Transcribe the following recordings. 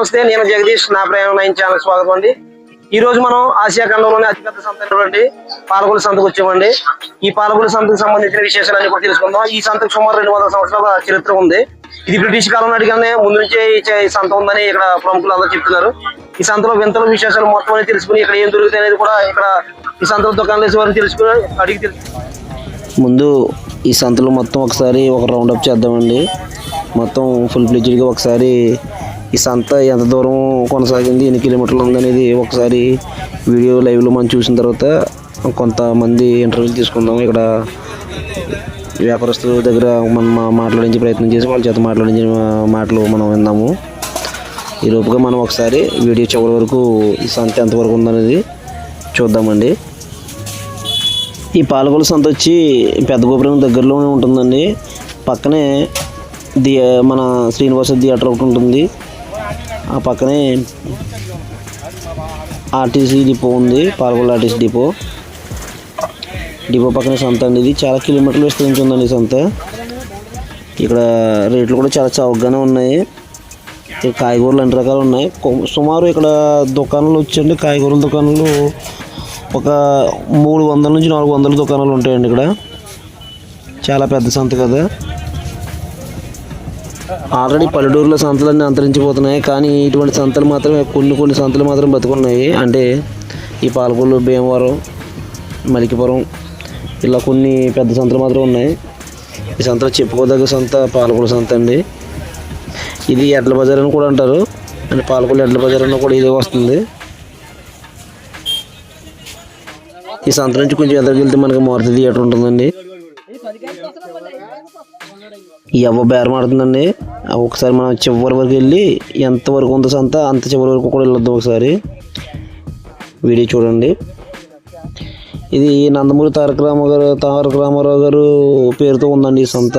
నమస్తే నేను జగదీష్ నా ప్రయాణం నైన్ ఛానల్ స్వాగతం అండి. ఈ రోజు మనం ఆసియా ఖండంలోనే అతిపెద్ద సంత అయినటువంటి పాలకుల సంతకు వచ్చామండి. ఈ పాలకుల సంతకు సంబంధించిన విశేషాలన్నీ కూడా తెలుసుకుందాం. ఈ సంతకు సుమారు రెండు వందల సంవత్సరాల చరిత్ర ఉంది. ఇది బ్రిటిష్ కాలం నాటికనే ముందు నుంచే ఈ సంత ఉందని ఇక్కడ ప్రముఖులు అందరూ చెప్తున్నారు. ఈ సంతలో వింతల విశేషాలు మొత్తం అనేది తెలుసుకుని ఇక్కడ ఏం దొరుకుతాయి అనేది కూడా ఇక్కడ ఈ సంతలో దుకాణాలు వారిని తెలుసుకుని అడిగి తెలుసు ముందు ఈ సంతలో మొత్తం ఒకసారి ఒక రౌండ్ అప్ చేద్దామండి. మొత్తం ఫుల్ ఫ్లెడ్జ్డ్గా ఒకసారి ఈ సంత ఎంత దూరం కొనసాగింది ఎన్ని కిలోమీటర్లు ఉందనేది ఒకసారి వీడియో లైవ్లో మనం చూసిన తర్వాత కొంతమంది ఇంటర్వ్యూలు తీసుకుందాం. ఇక్కడ వ్యాపారస్తుల దగ్గర మనం మా- మాట్లాడించే ప్రయత్నం చేసి వాళ్ళ చేత మాట్లాడించిన మాటలు మనం విందాము ఈ లోపుగా మనం ఒకసారి వీడియో చివరి వరకు ఈ సంత ఎంతవరకు ఉందనేది చూద్దామండి. ఈ పాలకొల సంత వచ్చి పెద్ద గోపురం దగ్గరలోనే ఉంటుందండి. పక్కనే ది మన శ్రీనివాస థియేటర్ ఒకటి ఉంటుంది. ఆ పక్కనే ఆర్టీసీ డిపో ఉంది పాలకొల ఆర్టీసీ డిపో. డిపో పక్కనే సంత అండి ఇది. చాలా కిలోమీటర్లు విస్తరించి ఉందండి సంత. ఇక్కడ రేట్లు కూడా చాలా చౌకగానే ఉన్నాయి. ఇక్కడ కాయగూరలు అన్ని రకాలు ఉన్నాయి. సుమారు ఇక్కడ దుకాణాలు వచ్చండి కాయగూరల దుకాణాలు ఒక మూడు వందల నుంచి నాలుగు వందల దుకాణాలు ఉంటాయండి ఇక్కడ. చాలా పెద్ద సంత కదా. ఆల్రెడీ పల్లెటూరులో సంతలన్నీ అంతరించిపోతున్నాయి కానీ ఇటువంటి సంతలు మాత్రమే కొన్ని కొన్ని సంతలు మాత్రం బతుకున్నాయి అంటే ఈ పాలకొల్లు భీమవరం మలికిపురం ఇలా కొన్ని పెద్ద సంతలు మాత్రం ఉన్నాయి. ఈ సంతలో చెప్పుకోదగ్గ సంత పాలకొల్లు సంత అండి. ఇది ఎడ్ల బజార్ అని కూడా అంటారు. అంటే పాలకొల్లు ఎడ్ల బజార్ అని కూడా ఇదే వస్తుంది. ఈ సంత నుంచి కొంచెం ఎదురుకెళ్తే మనకి మారుతి థియేటర్ ఉంటుందండి. ఈ బేరం ఆడుతుందండి. ఒకసారి మనం చివరి వరకు వెళ్ళి ఎంత వరకు ఉందో సంత అంత చివరి వరకు కూడా వెళ్ళొద్దాం ఒకసారి. వీడియో చూడండి. ఇది నందమూరి తారక రామ గారు తారక రామారావు గారు పేరుతో ఉందండి ఈ సంత.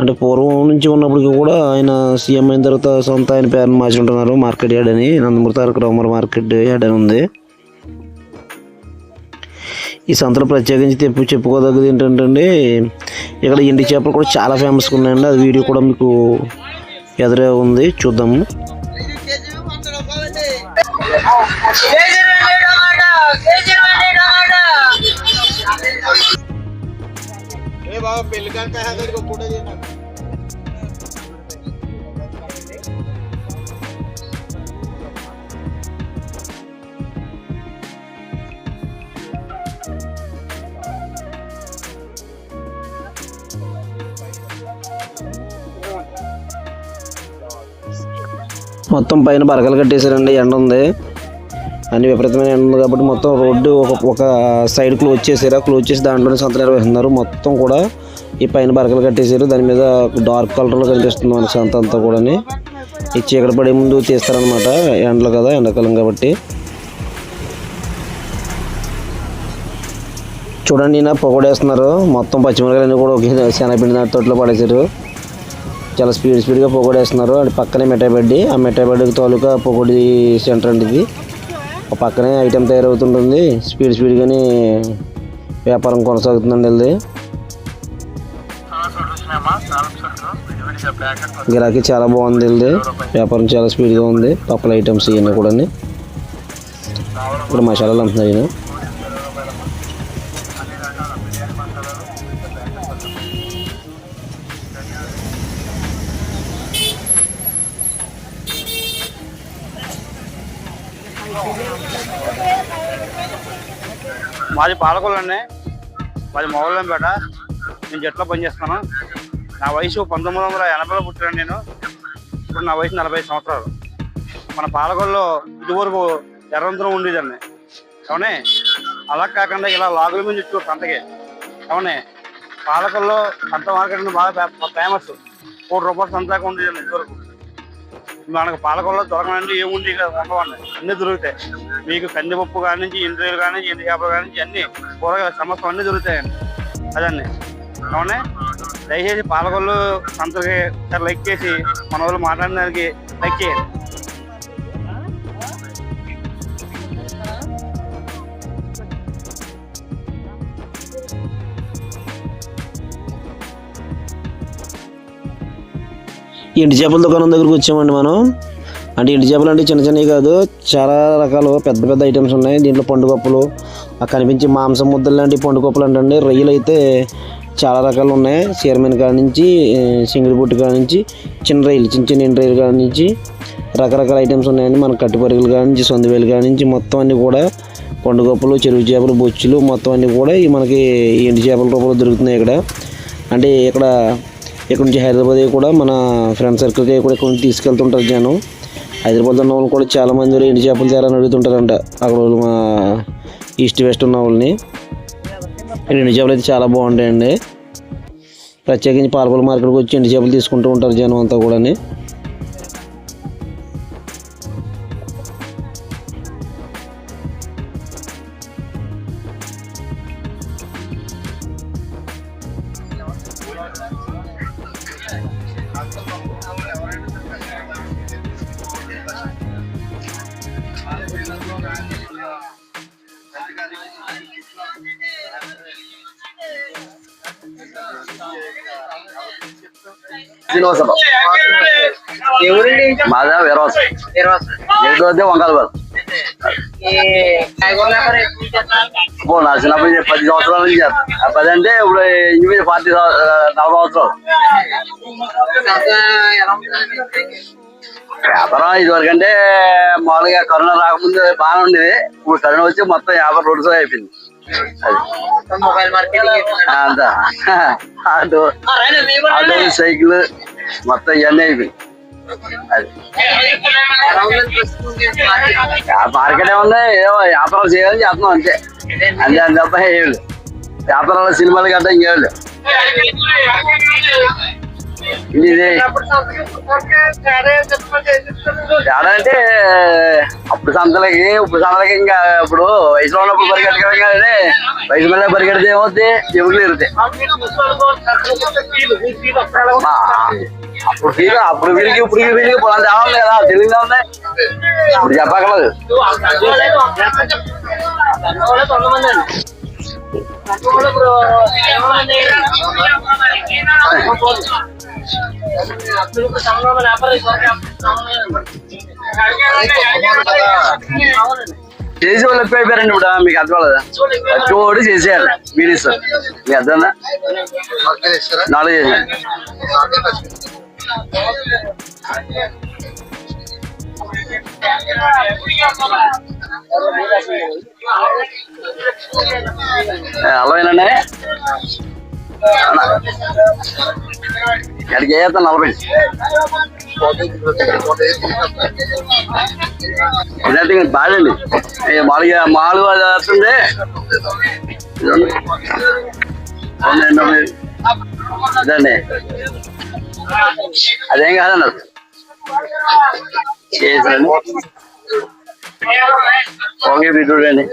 అంటే పూర్వం నుంచి ఉన్నప్పటికీ కూడా ఆయన సీఎం అయిన తర్వాత సొంత ఆయన పేరును మార్చుకుంటున్నారు. మార్కెట్ యార్డ్ అని నందమూరి తారక రామారావు మార్కెట్ యార్డ్ అని ఉంది. ఈ సంతలో ప్రత్యేకించి తెప్పి చెప్పుకోదగ్గది ఏంటంటే ఇక్కడ ఎండి చేపలు కూడా చాలా ఫేమస్గా ఉన్నాయండి అది వీడియో కూడా మీకు ఎదురే ఉంది. చూద్దాము. మొత్తం పైన బరకలు కట్టేశారండి ఎండ ఉంది. అన్ని విపరీతమైన ఎండ ఉంది కాబట్టి మొత్తం రోడ్డు ఒక ఒక సైడ్ క్లోజ్ చేశారు క్లోజ్ చేసి దాంట్లోనే సంత నిర్వహిస్తున్నారు. మొత్తం కూడా ఈ పైన బరకలు కట్టేశారు. దాని మీద డార్క్ కలర్లో కనిపిస్తుంది మనకి సంత అంతా కూడా ఈ చీకటి పడే ముందు తీస్తారనమాట ఎండలు కదా ఎండాకాలం కాబట్టి. చూడండి నా పొగడేస్తున్నారు. మొత్తం పచ్చిమిరకాయలన్నీ కూడా ఒకే శనగపిండి నాటి తోటలో పడేశారు. చాలా స్పీడ్ స్పీడ్గా పొగడేస్తున్నారు అండ్ పక్కనే మిఠాయిబడ్డి ఆ మిఠాయి బడ్డికి పొగడి సెంటర్ అండి ఇది. ఆ పక్కనే ఐటెం తయారవుతుంటుంది. స్పీడ్ స్పీడ్గానే వ్యాపారం కొనసాగుతుందండి వెళ్ళి గిరాకీ చాలా బాగుంది వెళ్ళి వ్యాపారం చాలా స్పీడ్గా ఉంది. పప్పుల ఐటమ్స్ ఇవన్నీ కూడా ఇక్కడ మసాలాలు అమ్ముతున్నాయి మాది పాలకొల్లండి. మాది మొగలంపేట నేను జట్లో పనిచేస్తాను నా వయసు పంతొమ్మిది వందల ఎనభైలో పుట్టాను నేను. ఇప్పుడు నా వయసు నలభై సంవత్సరాలు. మన పాలకొల్లో ఇదివరకు ఎర్రంతరం ఉండేదండి. అవునే? అలా కాకుండా ఇలా లాగుల మీద చుట్టూ సంతకి అవునే? పాలకొల్లో సంత మార్కెట్ బాగా ఫేమస్. కోటి రూపాయలు సంతగా ఉండేదండి ఇదివరకు. మనకు పాలకొల్లో దొరకనండి ఏముంది ఇక్కడ అన్నీ అన్ని దొరుకుతాయి. మీకు కందిపప్పు కాడి నుంచి ఇంద్రియలు కాడి నుంచి ఎండు చేపలు కాడి నుంచి అన్ని కూరగాయల సమస్తం అన్ని దొరుకుతాయండి. అదండి అవునే దయచేసి పాలకొల్లు సంతకి లైక్ చేసి మన వాళ్ళు మాట్లాడడానికి లైక్ చేయండి. ఎండు చేపల దుకాణం దగ్గరకు వచ్చామండి మనం. అంటే ఎండు చేపలు అంటే చిన్న చిన్నవి కాదు చాలా రకాలు పెద్ద పెద్ద ఐటమ్స్ ఉన్నాయి. దీంట్లో పండుగప్పులు ఆ కనిపించే మాంసం ముద్దలు లాంటి పండుగప్పులు అంటే రొయ్యలు అయితే చాలా రకాలు ఉన్నాయి. చీరమైన కాడ నుంచి సింగిల్ బుట్టు కాడ నుంచి చిన్న రైలు చిన్న చిన్న ఎండు రైలు కాడ నుంచి రకరకాల ఐటమ్స్ ఉన్నాయండి. మన కట్టుపరుగులు కాడ నుంచి సొందవేలు కాడ నుంచి మొత్తం అన్నీ కూడా పండుగప్పులు చెరువు చేపలు బొచ్చులు మొత్తం అన్నీ కూడా ఈ మనకి ఎండు చేపల రూపంలో దొరుకుతున్నాయి ఇక్కడ. అంటే ఇక్కడ ఇక్కడ నుంచి హైదరాబాద్ కూడా మన ఫ్రెండ్ సర్కిల్కి కూడా ఇక్కడ నుంచి తీసుకెళ్తుంటారు జనం. హైదరాబాద్ ఉన్న వాళ్ళు కూడా చాలా మంది చేపలు తేరని అడుగుతుంటారంట. అక్కడ వాళ్ళు మా ఈస్ట్ వెస్ట్ ఉన్న వాళ్ళని. ఎండి చేపలు అయితే చాలా బాగుంటాయండి. ప్రత్యేకించి పాలపల్లి మార్కెట్కి వచ్చి ఎండు చేపలు తీసుకుంటూ ఉంటారు జనం అంతా కూడా శ్రీనివాసరావు ఎవరండి మాదా వీరవాస ఏదో వంకాల బాల్ నా చిన్నప్పుడు పది సంవత్సరాల నుంచి ఆ పది అంటే ఇప్పుడు ఇంచుమించు పార్టీ నలభై సంవత్సరాలు వ్యాపారం ఇదివరకు అంటే మామూలుగా కరోనా రాకముందు బాగానే ఉండేది. ఇప్పుడు కరోనా వచ్చి మొత్తం వ్యాపారం రోడ్డు సో అయిపోయింది. అంతా. ఆటో ఆటో సైకిల్ మొత్తం ఇవన్నీ అయిపోయింది మార్కెట్? ఏముంది? ఏమో వ్యాపారం చేయాలని చేస్తున్నాం అంతే. అంతే అంతే తప్ప ఏం లేదు. వ్యాపారాలు సినిమాలు లేదు. ఇది తేడా అంటే అప్పుడు సంతలకి ఇప్పుడు సంతలకి ఇంకా ఇప్పుడు వయసులో ఉన్నప్పుడు పరిగెట్టగలం కానీ వయసు మళ్ళీ పరిగెడితే ఏమవుతుంది ఇరుతాయి మా- అప్పుడు ఫీల్ అప్పుడు వీరికి ఇప్పుడు వీరికి ఇప్పుడు అంత ఏమన్నా కదా తెలియదు ఉంది ఇప్పుడు చెప్పగలదు చేసి వాళ్ళు ఎక్కువ అయిపోయారండి ఇప్పుడు మీకు అర్థం కదా చోటు చేసేయాలి మీరు ఇస్తారు. మీ అర్థం నాలుగు చేసాను అలాగేనండి ఎక్కడికి వేస్తాను నలభై? ఇదంటే బాగండి బాడండి ఏ మాలుగా అది వస్తుంది ఇదండి. అదేం కాదండి అది చేసాను ఓకే బిడ్డు అండి